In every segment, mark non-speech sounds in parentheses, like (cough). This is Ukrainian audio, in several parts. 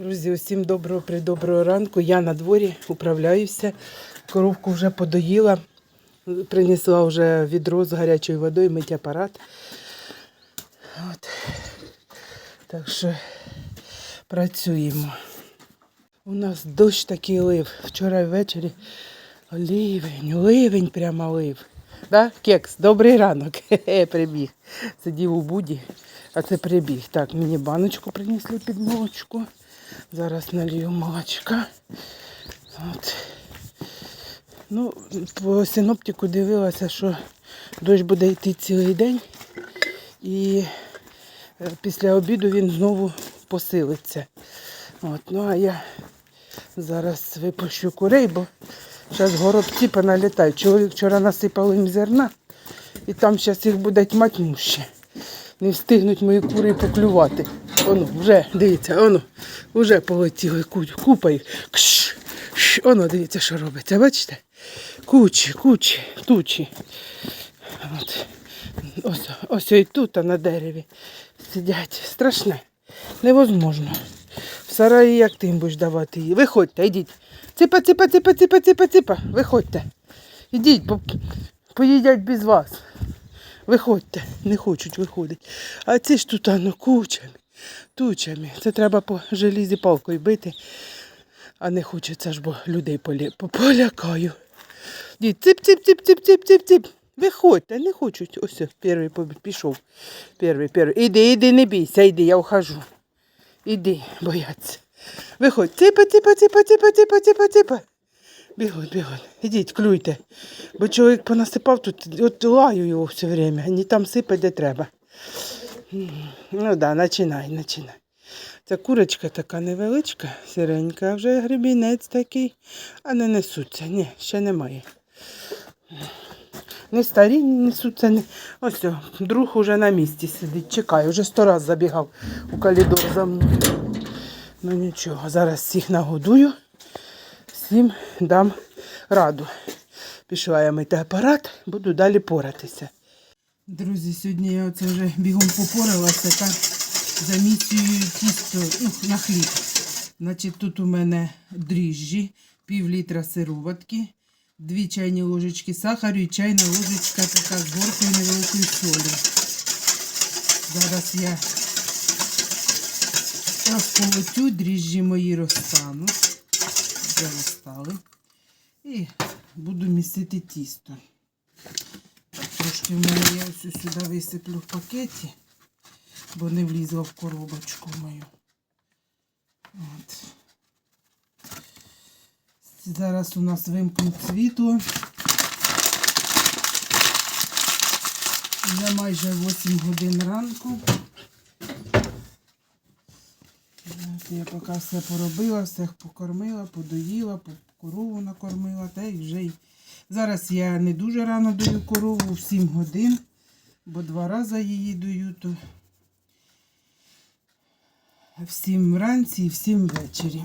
Друзі, усім доброго придоброго ранку. Я на дворі управляюся. Коровку вже подоїла. Принесла вже відро з гарячою водою, мить апарат. От. Так що працюємо. У нас дощ такий лив. Вчора ввечері ливень, ливень прямо лив. Да, кекс, добрий ранок. (laughs) Прибіг. Сидів у буді, а це прибіг. Так, мені баночку принесли під молочко. Зараз налью молочка. От. Ну, по синоптику дивилася, що дощ буде йти цілий день. І е, після обіду він знову посилиться. От, ну а я зараз випущу курей, бо зараз горобці поналітають. Чоловік вчора насипав їм зерна, і там зараз їх буде тьматнюще. Не встигнуть мої кури поклювати. Оно, вже, дивіться, оно, вже полетіли ку- купа їх. Кш, кш, Оно, дивіться, що робиться, бачите? Кучі, кучі, тучі. От. Ось, ось і тут, а на дереві сидять. Страшне. Невозможно. В сараї як ти їм будеш давати її? Виходьте, йдіть. Ципа, ципа, ципа, ципа, ципа, ципа. Виходьте. Ідіть, по, поїдять без вас. Виходьте, не хочуть виходити. А ці ж тут ну, кучами, тучами. Це треба по желізі палкою бити, а не хочеться ж, бо людей полі... полякаю. Цип. Виходьте, не хочуть. Ось, перший пішов. Перший, перший. Іди, іди, не бійся, іди, я ухожу. Іди, бояться. Виходь, ципа, ципа, ципа, ципа, ципа, ципа, ципа. Бігуть, бігуть. Ідіть, клюйте. Бо чоловік понасипав тут, от лаю його все время. Не там сипе, де треба. Ну да, починай, починай. Ця курочка така невеличка, сиренька, а вже гребінець такий, а не несуться. Ні, ще немає. Не старі не несуться. Не... Ось друг уже на місці сидить, чекає, вже сто раз забігав у коридор за мною. Ну нічого, зараз всіх нагодую, всім дам раду. Пішла я мити апарат, буду далі поратися. Друзі, сьогодні я оце вже бігом попоралася та замісюю тісто ну, на хліб. Значить, тут у мене дріжджі, пів літра сироватки, дві чайні ложечки сахару і чайна ложечка така з горкою невеликої солі. Зараз я розполотю, дріжджі мої розтануть. Вже розстали. І буду місити тісто. Трошки в мене я ось сюди висиплю в пакеті, бо не влізла в коробочку мою. От. Зараз у нас вимкнуть світло. Вже майже 8 годин ранку. Я поки все поробила, всіх покормила, подоїла, корову накормила, та й вже й. Зараз я не дуже рано даю корову, в 7 годин, бо два рази її даю, то в 7 вранці і в 7 ввечері.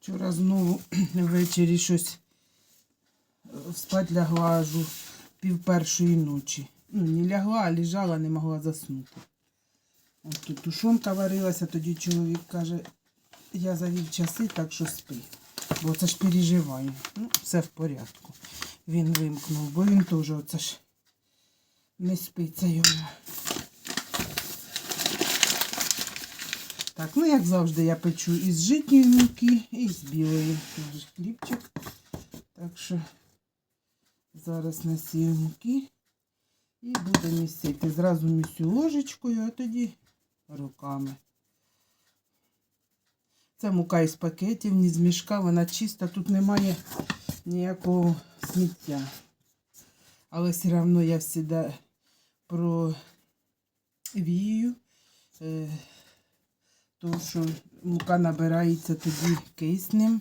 Вчора знову ввечері щось е, спать лягла аж у пів першої ночі. Ну, не лягла, а лежала, не могла заснути. От тут тушонка варилася, тоді чоловік каже, я завів часи, так що спи. Бо це ж переживаю. Ну, все в порядку. Він вимкнув, бо він теж оце ж не спиться йому. Так, ну як завжди я печу із житньої муки і з білої. Хлібчик. Так що зараз насію муки і буду місити. Зразу місю ложечкою, а тоді руками. Це мука із пакетів, ні з мішка, вона чиста, тут немає ніякого сміття. Але все одно я завжди провію. Е, тому що мука набирається тоді киснем.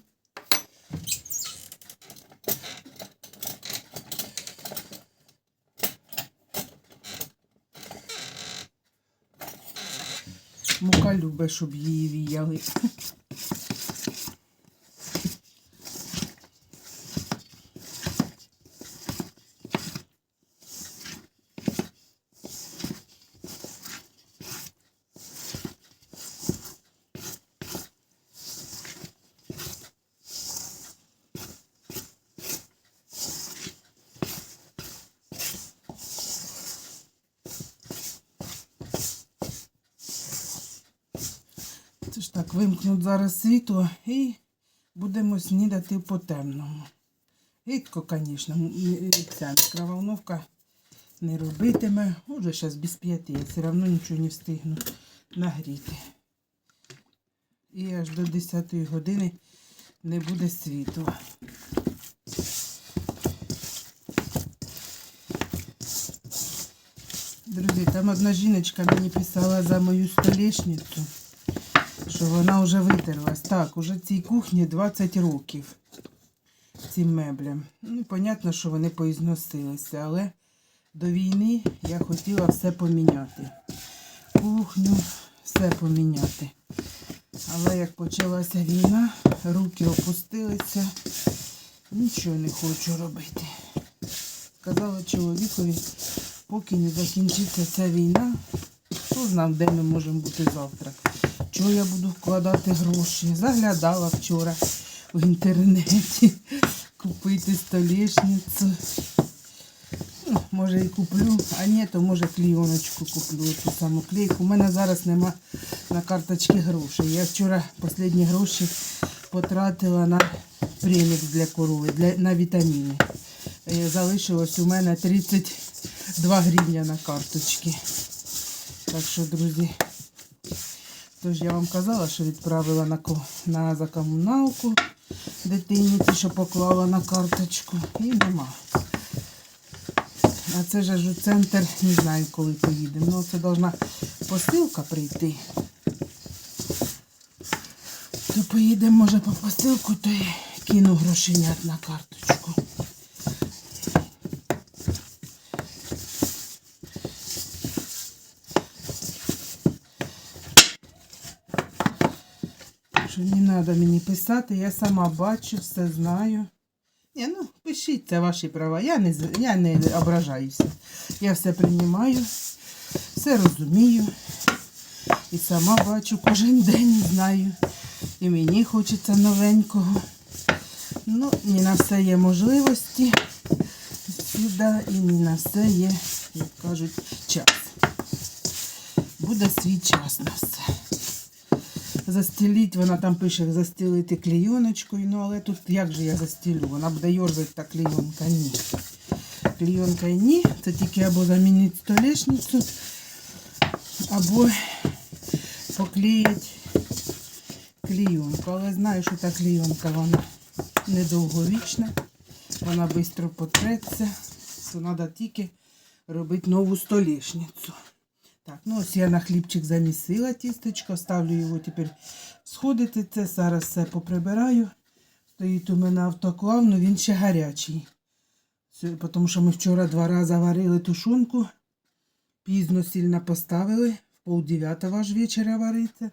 Кішка любить, щоб її віяли. Так, вимкнуть зараз світло і будемо снідати по темному. Рідко, звісно, ця мікроволновка не робитиме. Уже зараз без п'яти, я все одно нічого не встигну нагріти. І аж до 10 години не буде світла. Друзі, там одна жіночка мені писала за мою столешницю, що вона вже витерлась. Так, уже цій кухні 20 років. Цим меблям. Ну, понятно, що вони поізносилися, але до війни я хотіла все поміняти. Кухню, все поміняти. Але як почалася війна, руки опустилися, нічого не хочу робити. Сказала чоловікові, поки не закінчиться ця війна, хто знав, де ми можемо бути завтра. Чого я буду вкладати гроші? Заглядала вчора в інтернеті (laughs) купити столешницю. Ну, може і куплю, а ні, то може клійоночку куплю, ту саму клейку. У мене зараз нема на карточці грошей. Я вчора останні гроші потратила на премікс для корови, для, на вітаміни. Е, Залишилось у мене 32 гривня на карточці. Так що, друзі, тож я вам казала, що відправила на, на закомуналку дитині, що поклала на карточку. І нема. А це ж у центр, не знаю, коли поїдемо. Ну, це должна посилка прийти. То поїдемо, може, по посилку, то й кину грошенят на карточку. Що не треба мені писати, я сама бачу, все знаю. Ні, ну пишіть, це ваші права. Я не, я не ображаюся. Я все приймаю, все розумію. І сама бачу кожен день знаю. І мені хочеться новенького. Ну, не на все є можливості. Сюди і не на все є, як кажуть, час. Буде свій час на все. Застеліть, вона там пише застелити клейоночкою, ну але тут як же я застелю? Вона буде йорзати та клейонка. Ні. Клейонка ні. Це тільки або замінити столешницю, або поклеїть клейонку. Але знаю, що та клейонка вона недовговічна, вона швидко потреться, то треба тільки робити нову столешницю. Так, ну ось я на хлібчик замісила тістечко, ставлю його тепер сходити. Це зараз все поприбираю. Стоїть у мене автоклав, але він ще гарячий. Тому що ми вчора два рази варили тушонку, пізно сильно поставили, в пол дев'ятого аж вечора вариться,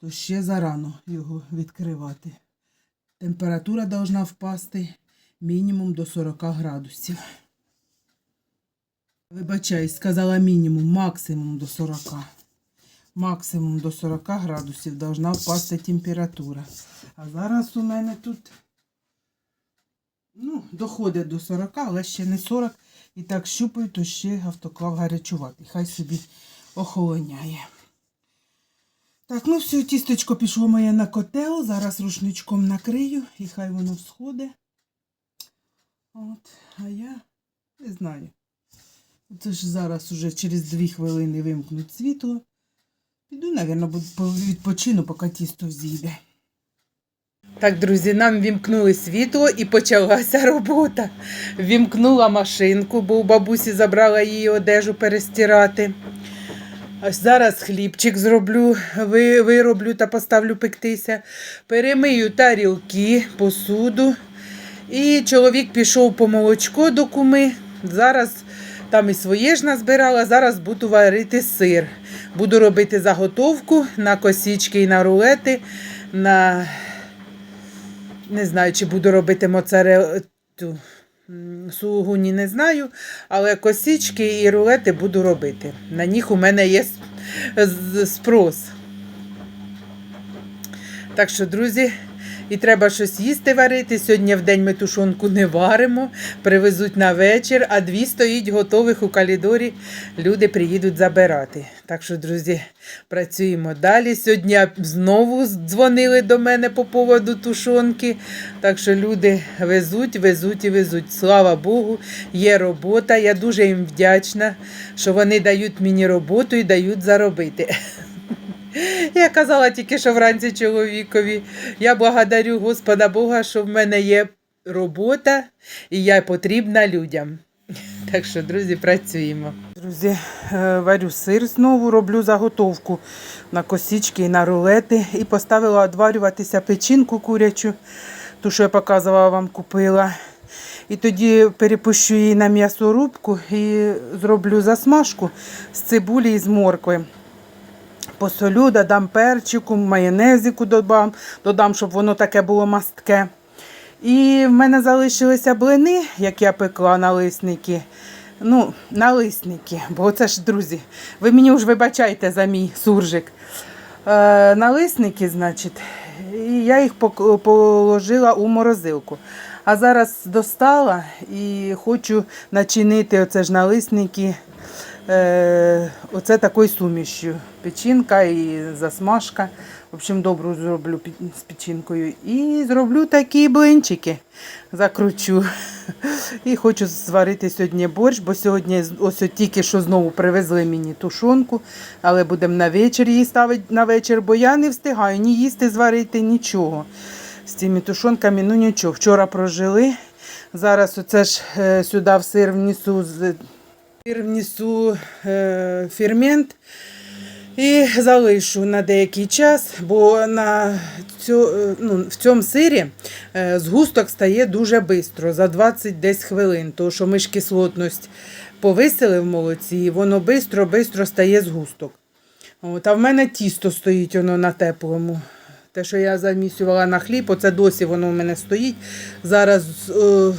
то ще зарано його відкривати. Температура должна впасти мінімум до 40 градусів. Вибачаюсь, сказала мінімум, максимум до 40. Максимум до 40 градусів должна впасти температура. А зараз у мене тут ну, доходить до 40, але ще не 40. І так щупаю, то ще автоклав гарячувати. Хай собі охолоняє. Так, ну все, тістечко пішло моє на котел. Зараз рушничком накрию і хай воно всходить. От, а я не знаю. Це ж зараз уже через дві хвилини вимкнуть світло. Піду, мабуть, відпочину, поки тісто взійде. Так, друзі, нам вімкнули світло і почалася робота. Вімкнула машинку, бо у бабусі забрала її одежу перестирати. Ось зараз хлібчик зроблю, вироблю та поставлю пектися. Перемию тарілки, посуду. І чоловік пішов по молочко до куми. Зараз там і своє ж назбирала. Зараз буду варити сир. Буду робити заготовку на косічки і на рулети. На... Не знаю, чи буду робити моцарелу. Сулугуні не знаю, але косічки і рулети буду робити. На них у мене є спрос. Так що, друзі, і треба щось їсти варити. Сьогодні в день ми тушонку не варимо, привезуть на вечір, а дві стоїть готових у калідорі. Люди приїдуть забирати. Так що, друзі, працюємо далі. Сьогодні знову дзвонили до мене по поводу тушонки. Так що люди везуть, везуть і везуть. Слава Богу, є робота. Я дуже їм вдячна, що вони дають мені роботу і дають заробити. Я казала тільки, що вранці чоловікові. Я благодарю Господа Бога, що в мене є робота і я потрібна людям. Так що, друзі, працюємо. Друзі, е, варю сир знову, роблю заготовку на косички і на рулети. І поставила відварюватися печінку курячу, ту, що я показувала вам, купила. І тоді перепущу її на м'ясорубку і зроблю засмажку з цибулі і з моркви посолю, додам перчику, майонезику додам, додам, щоб воно таке було мастке. І в мене залишилися блини, як я пекла налисники. Ну, налисники, бо це ж, друзі, ви мені вже вибачайте за мій суржик. Е, налисники, значить, і я їх положила у морозилку. А зараз достала і хочу начинити оце ж налисники е, оце такою сумішю. Печінка і засмажка. В общем, добру зроблю з печінкою. І зроблю такі блинчики. Закручу. І хочу зварити сьогодні борщ, бо сьогодні ось тільки що знову привезли мені тушонку, але будемо на вечір її ставити на вечір, бо я не встигаю ні їсти, зварити, нічого. З цими тушонками, ну нічого. Вчора прожили. Зараз оце ж е, сюди в сир внесу з Сир внесу е, фермент і залишу на деякий час, бо на цю, е, ну, в цьому сирі е, згусток стає дуже швидко, за 20 десь хвилин, тому що ми ж кислотність повисили в молоці, і воно швидко-швидко стає згусток. От, а в мене тісто стоїть воно на теплому. Те, що я замісювала на хліб, оце досі воно в мене стоїть. Зараз е,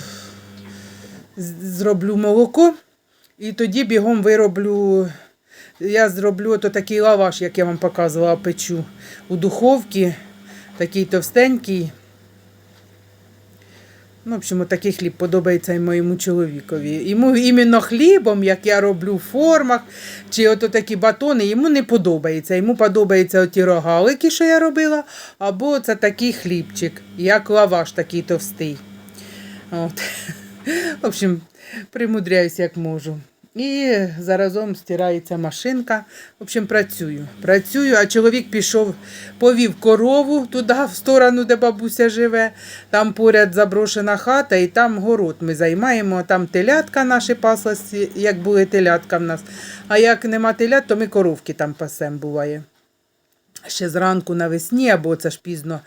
зроблю молоко. І тоді бігом вироблю. Я зроблю ото такий лаваш, як я вам показувала, печу у духовці. Такий товстенький. Ну, в общем, такий хліб подобається і моєму чоловікові. Йому іменно хлібом, як я роблю в формах, чи ото такі батони, йому не подобається. Йому подобаються оті рогалики, що я робила, або це такий хлібчик, як лаваш такий товстий. От. (laughs) В общем, примудряюсь як можу. І заразом стирається машинка. В общем, працюю. Працюю, а чоловік пішов, повів корову туди, в сторону, де бабуся живе. Там поряд заброшена хата, і там город ми займаємо. Там телятка наші паслась, як були телятка в нас. А як нема телят, то ми коровки там пасем буває. Ще зранку навесні, або це ж пізно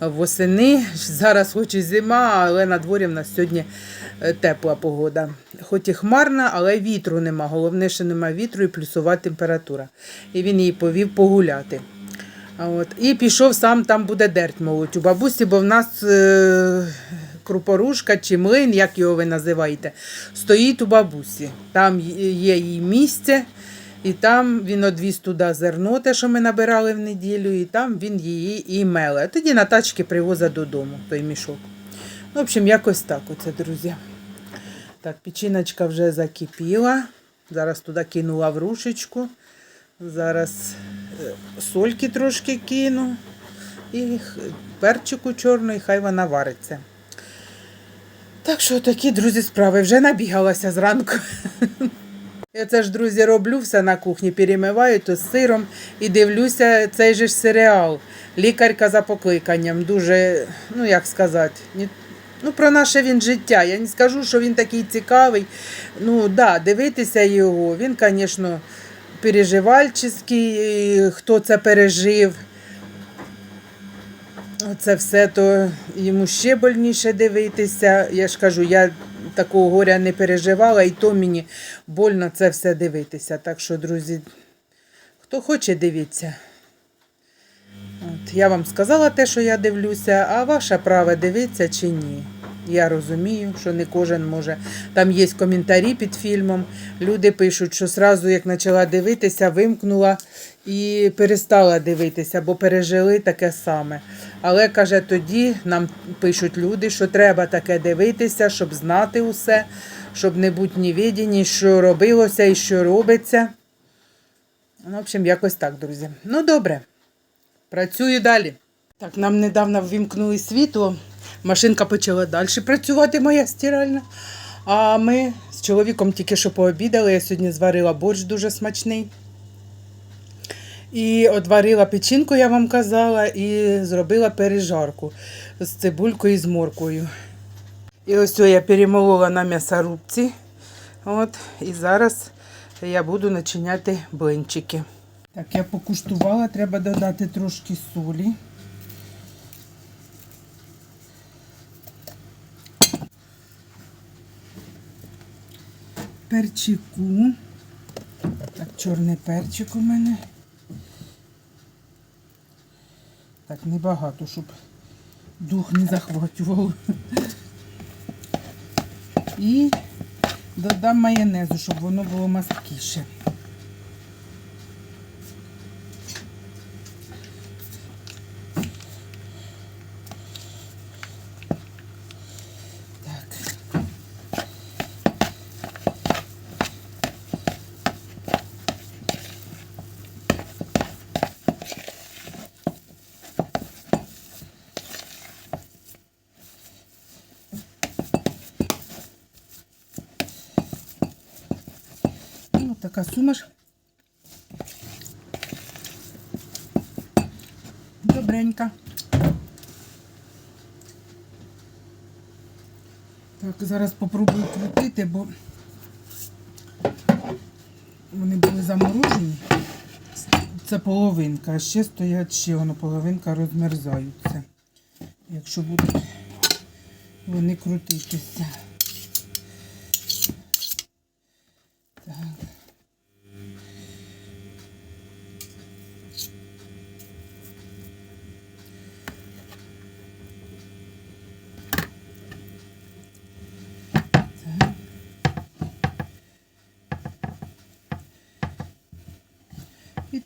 восени. Зараз хоч і зима, але на дворі в нас сьогодні е, тепла погода. Хоч і хмарна, але вітру нема. Головне, що нема вітру і плюсова температура. І він її повів погуляти. От. І пішов сам, там буде дерть молоть у бабусі, бо в нас е, крупорушка чи млин, як його ви називаєте, стоїть у бабусі. Там є її місце. І там він одвіз туди зерно, те, що ми набирали в неділю, і там він її і меле. Тоді на тачки привозить додому той мішок. Ну, в общем, якось так оце, друзі. Так, печіночка вже закипіла. Зараз туди кинула врушечку. Зараз е, сольки трошки кину. І перчику чорну, і хай вона вариться. Так що такі, друзі, справи. Вже набігалася зранку. (laughs) Я це ж, друзі, роблю все на кухні, перемиваю то з сиром і дивлюся цей же ж серіал. Лікарка за покликанням. Дуже, ну як сказати, ну, про наше він життя. Я не скажу, що він такий цікавий. Ну, да, дивитися його. Він, звісно, переживальчий, хто це пережив. Це все то йому ще больніше дивитися. Я ж кажу, я такого горя не переживала, і то мені больно це все дивитися. Так що, друзі, хто хоче, дивіться. От, я вам сказала те, що я дивлюся, а ваше право дивитися чи ні. Я розумію, що не кожен може. Там є коментарі під фільмом. Люди пишуть, що сразу, як почала дивитися, вимкнула і перестала дивитися, бо пережили таке саме. Але каже, тоді нам пишуть люди, що треба таке дивитися, щоб знати усе, щоб не бути невідені, що робилося і що робиться. Ну, в общем, якось так, друзі. Ну, добре. Працюю далі. Так, нам недавно ввімкнули світло. Машинка почала далі працювати, моя стиральна. А ми з чоловіком тільки що пообідали. Я сьогодні зварила борщ дуже смачний. І одварила печінку, я вам казала, і зробила пережарку з цибулькою і з морквою. І ось я перемолола на м'ясорубці. От, і зараз я буду начиняти блинчики. Так, я покуштувала, треба додати трошки солі. Перчику. Так, чорний перчик у мене. Так, небагато, щоб дух не захвачував. І додам майонезу, щоб воно було маскіше. Така сумаш. Добренька. Так, зараз попробую крутити, бо вони були заморожені. Це половинка, а ще стоять ще воно половинка розмерзаються. Якщо будуть вони крутитися.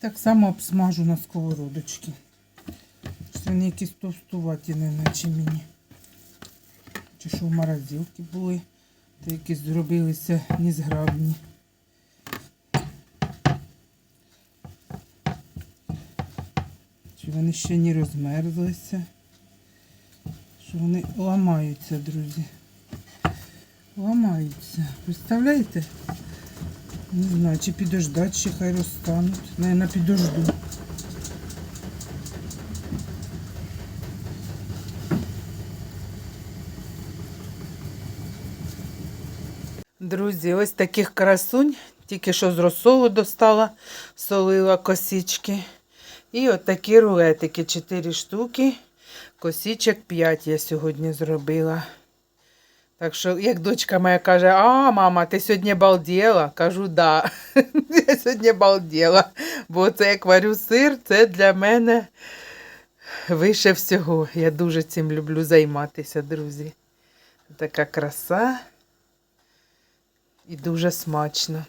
Так само обсмажу на сковородочці. Що Вони якісь товстуваті, не наче мені. Чи що в морозилці були, то якісь зробилися незграбні. Чи вони ще не розмерзлися? Що вони ламаються, друзі. Ламаються. Представляєте? Не знаю, чи підождати, чи хай розтануть. Наверное, підожду. Друзі, ось таких красунь. Тільки що з розсолу достала, солила косички. І от такі рулетики, 4 штуки. Косичок 5 я сьогодні зробила. Так що, як дочка моя каже, а, мама, ти сьогодні балділа? Кажу, да. (laughs) Я сьогодні балділа. Бо це як варю сир, це для мене вище всього. Я дуже цим люблю займатися, друзі. Така краса і дуже смачно.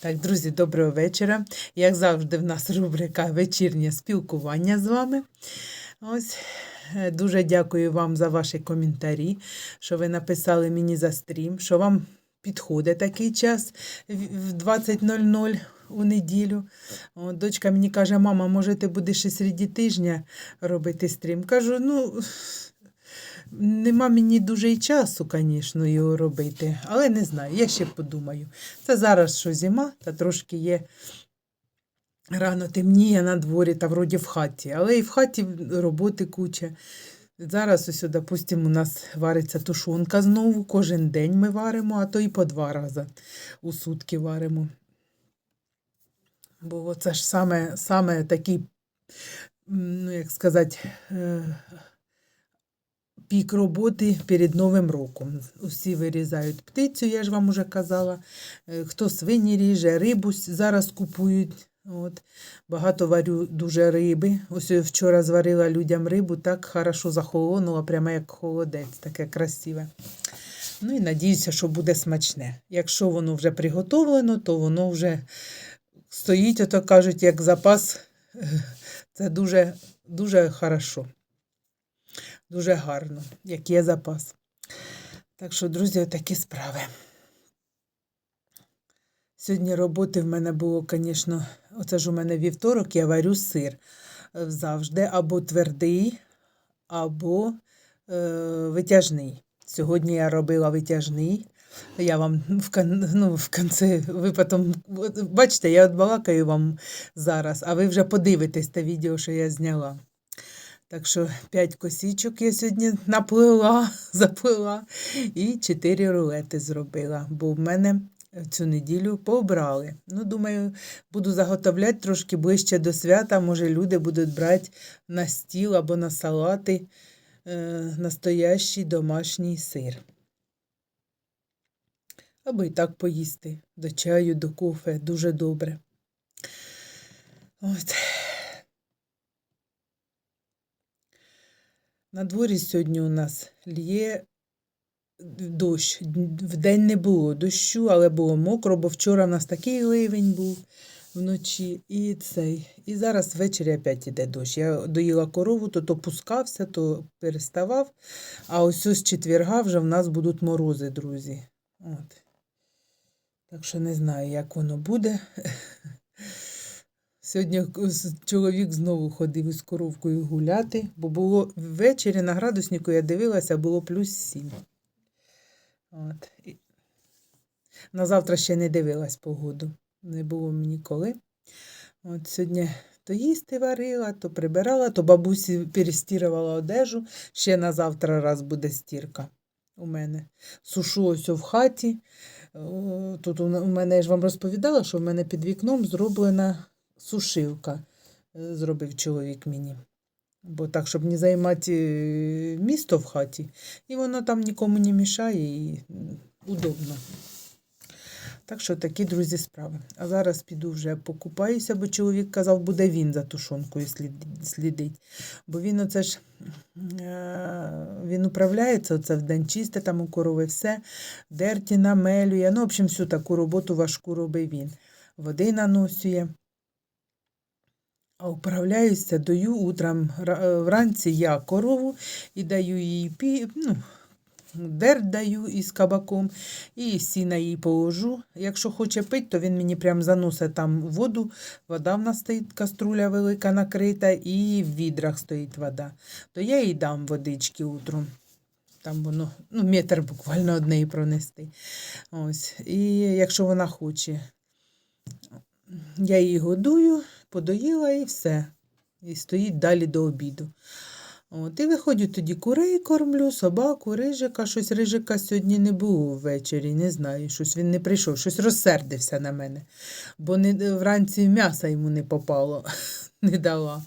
Так, друзі, доброго вечора. Як завжди, в нас рубрика вечірнє спілкування з вами. Ось. Е, Дуже дякую вам за ваші коментарі, що ви написали мені за стрім, що вам підходить такий час в в 20.00 у неділю. Дочка мені каже, мама, може, ти будеш і середі тижня робити стрім? Кажу, ну. Нема мені дуже й часу, звісно, його робити, але не знаю, я ще подумаю. Це зараз що зима, та трошки є рано темніє на дворі та вроді в хаті, але і в хаті роботи куча. Зараз ось, допустимо, у нас вариться тушонка знову, кожен день ми варимо, а то і по два рази у сутки варимо. Бо це ж саме, саме такий, ну як сказати, е, пік роботи перед Новим роком. Усі вирізають птицю, я ж вам уже казала. Е, Хто свині ріже, рибу зараз купують. От. Багато варю дуже риби. Ось вчора зварила людям рибу, так хорошо захолонула, прямо як холодець, таке красиве. Ну і надіюся, що буде смачне. Якщо воно вже приготовлено, то воно вже стоїть, ото кажуть, як запас. Це дуже, дуже хорошо. дуже гарно, як є запас. Так що, друзі, такі справи. Сьогодні роботи в мене було, звісно, оце ж у мене вівторок, я варю сир е, завжди або твердий, або е, витяжний. Сьогодні я робила витяжний. Я вам в, кон, ну, в кінці, ви бачите, я от балакаю вам зараз, а ви вже подивитесь те відео, що я зняла. Так що 5 косічок я сьогодні наплила, (laughs) заплила і 4 рулети зробила, бо в мене цю неділю побрали. Ну, думаю, буду заготовляти трошки ближче до свята. Може, люди будуть брати на стіл або на салати е, настоящий домашній сир. Або і так поїсти до чаю, до кофе. Дуже добре. От. На дворі сьогодні у нас лє дощ. Вдень не було дощу, але було мокро, бо вчора в нас такий ливень був вночі. І цей. І зараз ввечері опять іде дощ. Я доїла корову, то то пускався, то переставав. А ось з четверга вже в нас будуть морози, друзі. От. Так що не знаю, як воно буде. (laughs) Сьогодні чоловік знову ходив із коровкою гуляти, бо було ввечері на градуснику я дивилася, було плюс сім. От. І На завтра ще не дивилась погоду. Не було мені коли. От сьогодні то їсти варила, то прибирала, то бабусі перестірувала одежу. Ще на завтра раз буде стірка у мене. Сушу ось в хаті. Тут у мене я ж вам розповідала, що в мене під вікном зроблена сушилка. Е, Зробив чоловік мені. Бо так, щоб не займати е, місто в хаті, і воно там нікому не мішає і удобно. Так що такі, друзі, справи. А зараз піду вже покупаюся, бо чоловік казав, буде він за тушонкою слідить. Бо він оце ж е, він управляється оце в день чисте там у корови все, дерті намелює. Ну, в общем, всю таку роботу важку робить він. Води наносює. Управляюся, даю утром е, вранці я корову і даю їй пі, ну, дерт даю із кабаком, і сіна їй положу. Якщо хоче пити, то він мені прям заносить там воду. Вода в нас стоїть, каструля велика накрита, і в відрах стоїть вода. То я їй дам водички утром. Там воно, ну, метр буквально однеї пронести. Ось. І якщо вона хоче, я її годую, подоїла і все. І стоїть далі до обіду. От, і виходжу тоді курей кормлю, собаку, рижика. Щось рижика сьогодні не було ввечері, не знаю. Щось він не прийшов, щось розсердився на мене. Бо не, вранці м'яса йому не попало, (laughs) не дала.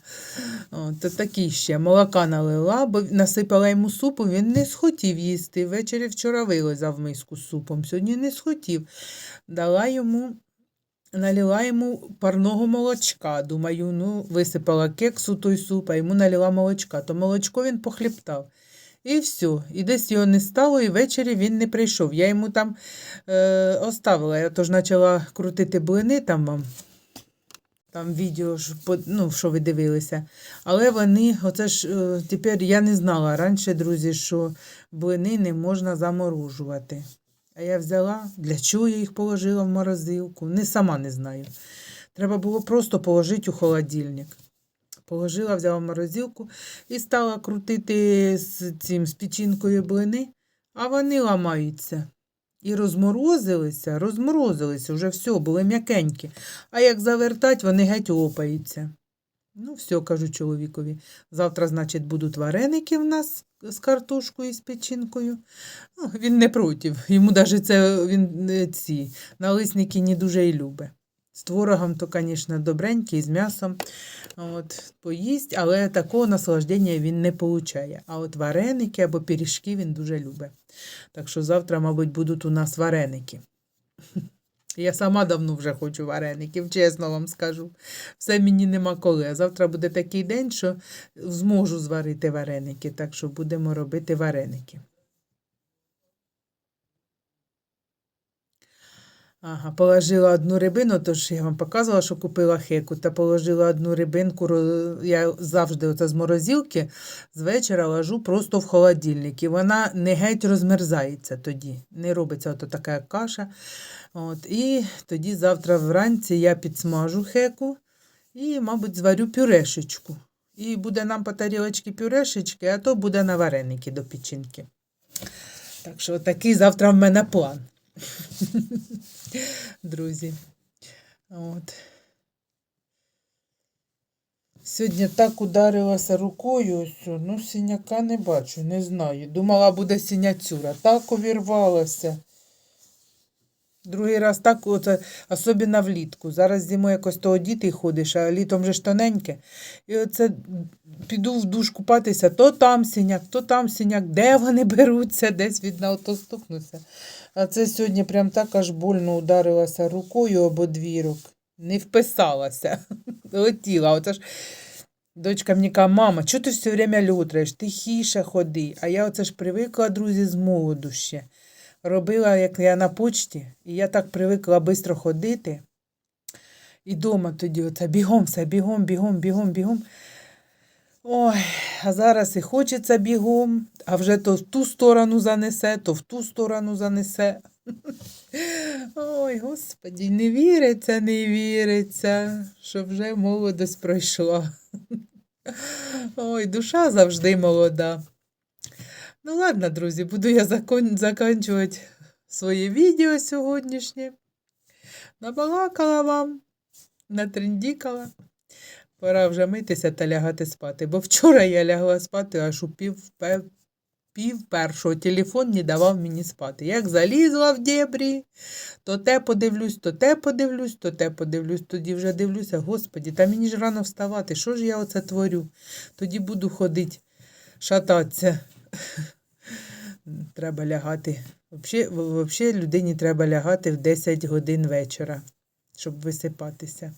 От, то такі ще. Молока налила, бо насипала йому супу, він не схотів їсти. Ввечері вчора вилизав миску з супом, сьогодні не схотів. Дала йому налила йому парного молочка. Думаю, ну, висипала кексу той суп, а йому налила молочка. То молочко він похліптав. І все. І десь його не стало, і ввечері він не прийшов. Я йому там е, оставила. Я тож почала крутити блини там вам. Там відео, ну, що ви дивилися. Але вони, оце ж е, тепер я не знала раніше, друзі, що блини не можна заморожувати. А я взяла, для чого я їх положила в морозилку, не сама не знаю. Треба було просто положити у холодильник. Положила, взяла в морозилку і стала крутити з цим з печінкою блини, а вони ламаються. І розморозилися, розморозилися, вже все, були м'якенькі. А як завертать, вони геть лопаються. Ну, все, кажу чоловікові. Завтра, значить, будуть вареники в нас з картошкою і з печінкою. Ну, він не проти. Йому навіть це він е, ці налисники не дуже і любить. З творогом, то, звісно, добренький, з м'ясом. От, поїсть, але такого наслаждення він не получає. А от вареники або пиріжки він дуже любить. Так що завтра, мабуть, будуть у нас вареники. Я сама давно вже хочу вареників, чесно вам скажу. Все мені нема коли. А завтра буде такий день, що зможу зварити вареники, так що будемо робити вареники. Ага, положила одну рибину, тож я вам показувала, що купила хеку, та положила одну рибинку. Я завжди оце з морозилки з вечора ложу просто в холодильник. І вона не геть розмерзається тоді. Не робиться ото така каша. От, і тоді завтра вранці я підсмажу хеку і, мабуть, зварю пюрешечку. І буде нам по тарілочці пюрешечки, а то буде на вареники до печінки. Так що такий завтра в мене план. (laughs) Друзі. От. Сьогодні так ударилася рукою, ось, ну синяка не бачу, не знаю. Думала, буде синяцюра. Так увірвалася. Другий раз так, оце, особливо влітку. Зараз зимою якось то одітий ходиш, а літом же ж тоненьке. І оце піду в душ купатися, то там синяк, то там синяк. Де вони беруться, десь від ото стукнуся. А це сьогодні прям так аж больно ударилася рукою об одвірок. Не вписалася. (laughs) Летіла. Оце ж дочка мені каже, мама, чого ти все время лютраєш? Тихіше ходи. А я оце ж привикла, друзі, з молоду ще. Робила, як я на почті, і я так привикла швидко ходити. І дома тоді оце бігом все, бігом, бігом, бігом, бігом. Ой, а зараз і хочеться бігом, а вже то в ту сторону занесе, то в ту сторону занесе. (laughs) Ой, господі, не віриться, не віриться, що вже молодость пройшла. (laughs) Ой, душа завжди молода. Ну ладно, друзі, буду я закон... закінчувати своє відео сьогоднішнє. Набалакала вам, натрендікала. Пора вже митися та лягати спати. Бо вчора я лягла спати, аж у пів, пів першого телефон не давав мені спати. Як залізла в дебрі, то те подивлюсь, то те подивлюсь, то те подивлюсь. Тоді вже дивлюся, господі, та мені ж рано вставати. Що ж я оце творю? Тоді буду ходити, шататися. Треба лягати. Взагалі, людині треба лягати в 10 годин вечора, щоб висипатися.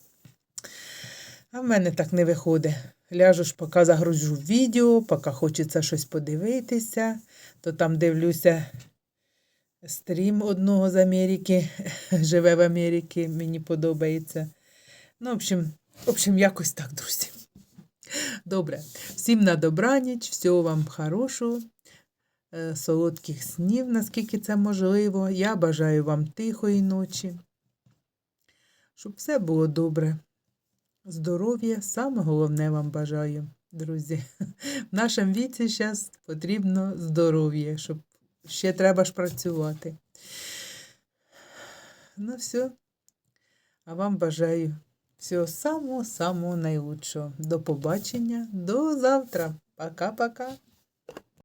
А в мене так не виходить. Ляжу ж, поки загружу відео, поки хочеться щось подивитися, то там дивлюся стрім одного з Америки, (laughs) живе в Америці, мені подобається. Ну, в общем, в общем, якось так, друзі. Добре. Всім на добраніч, всього вам хорошого, солодких снів, наскільки це можливо. Я бажаю вам тихої ночі, щоб все було добре. Здоров'я, саме головне вам бажаю, друзі. В нашому віці зараз потрібно здоров'я, щоб ще треба ж працювати. Ну, все. А вам бажаю всього самого-самого найлучшого. До побачення, до завтра. Пока-пока.